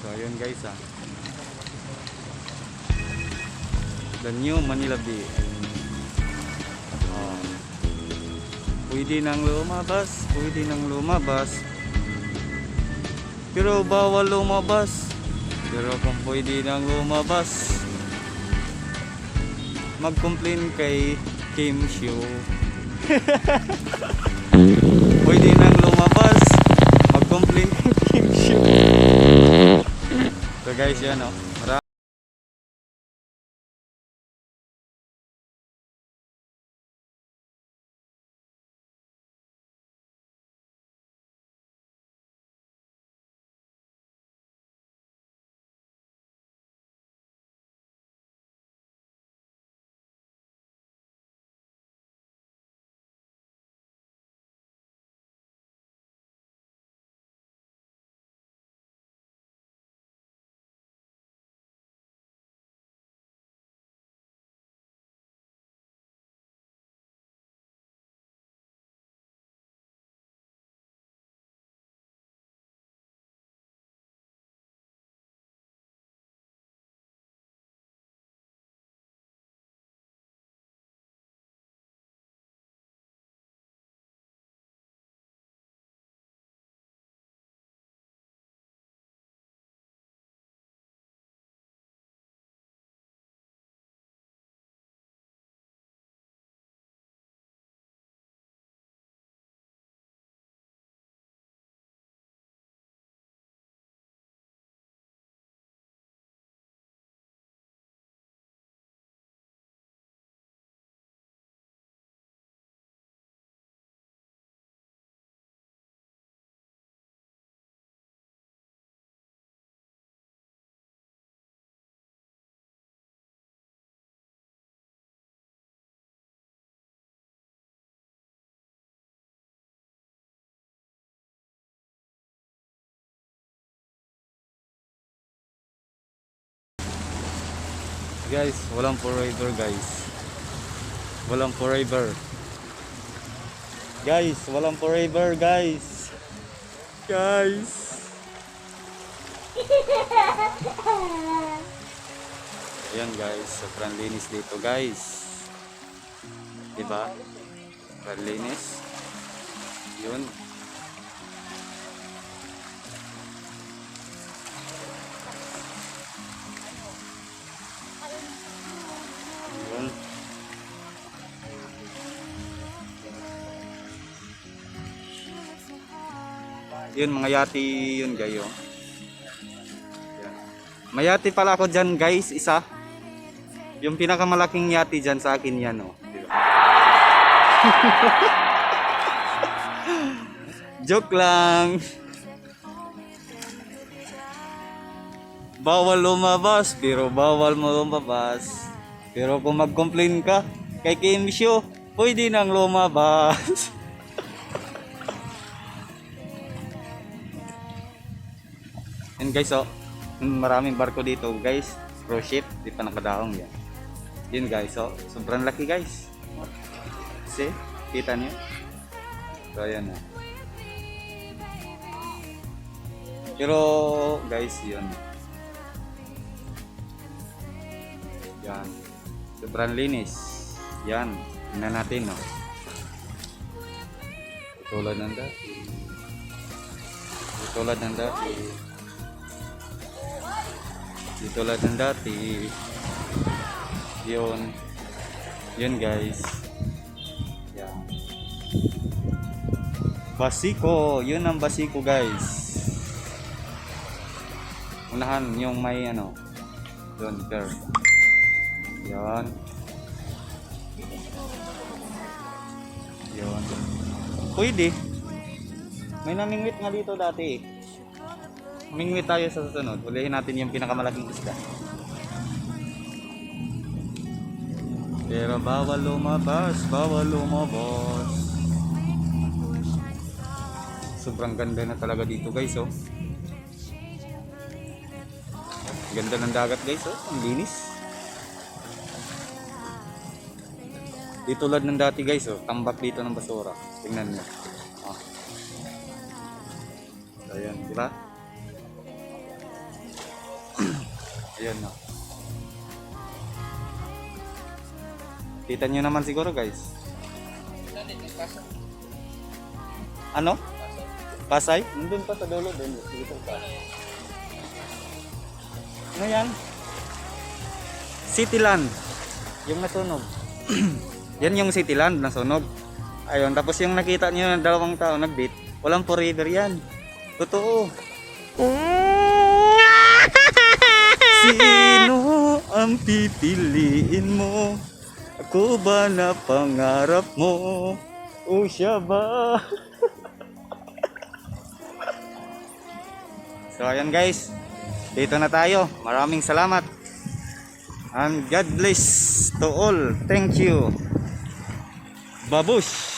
So, ayun guys ah. The new Manila Bay. Oh. Pwede nang lumabas, pwede nang lumabas. Pero bawal lumabas. Pero kung pwede nang lumabas, mag-complain kay Kim Show. pwede nang lumabas, mag-complain kay Kim Show. So guys, yan Guys, walang forever guys. Walang forever. Guys, walang forever guys. Guys. Ayan guys, sobrang linis dito guys. Diba? Sobrang linis. Yun. Yun, mga yati yun gayo. Yan. May yati pala ako dyan guys, isa. Yung pinakamalaking yati dyan sa akin yan oh. Di ba? Joke lang. Bawal lumabas, pero bawal mo lumabas. Pero kung mag-complain ka kay Kim pwede nang lumabas. And guys, oh, maraming barko dito guys. Cruise ship, di pa nakadaong yan. Yun guys, oh, sobrang laki guys. See, kita niyo? So, ayan oh. Pero guys, yun. Yan. Sobrang linis. Yan. Tingnan natin, no. Tulad ng dati. Tulad ng dati. Di tulad ng dati. Yun. Yun guys. Yan. Basiko. Yun ang basiko guys. Unahan yung may ano. Doon, curve. Yan. Yan. Pwede. May namingwit nga dito dati eh. Mingwit tayo sa susunod. Ulihin natin yung pinakamalaking isda. Pero bawal lumabas, bawal lumabas. Sobrang ganda na talaga dito guys oh. Ganda ng dagat guys oh. Ang linis. Di tulad ng dati guys, oh, tambak dito ng basura. Tingnan niyo. Oh. Ayan, di ba? Ayan no. Kita nyo naman siguro guys. Ano? Pasay? Nandun pa sa dulo din. Dito pa. Ano yan? Cityland. Yung nasunog. yan yung Cityland nasunog. Ayun, tapos yung nakita niyo na dalawang tao nag-date, walang forever yan. Totoo. Sino ang pipiliin mo? Ako ba na pangarap mo? O siya ba? so ayan guys, dito na tayo. Maraming salamat. And God bless to all. Thank you. Babush!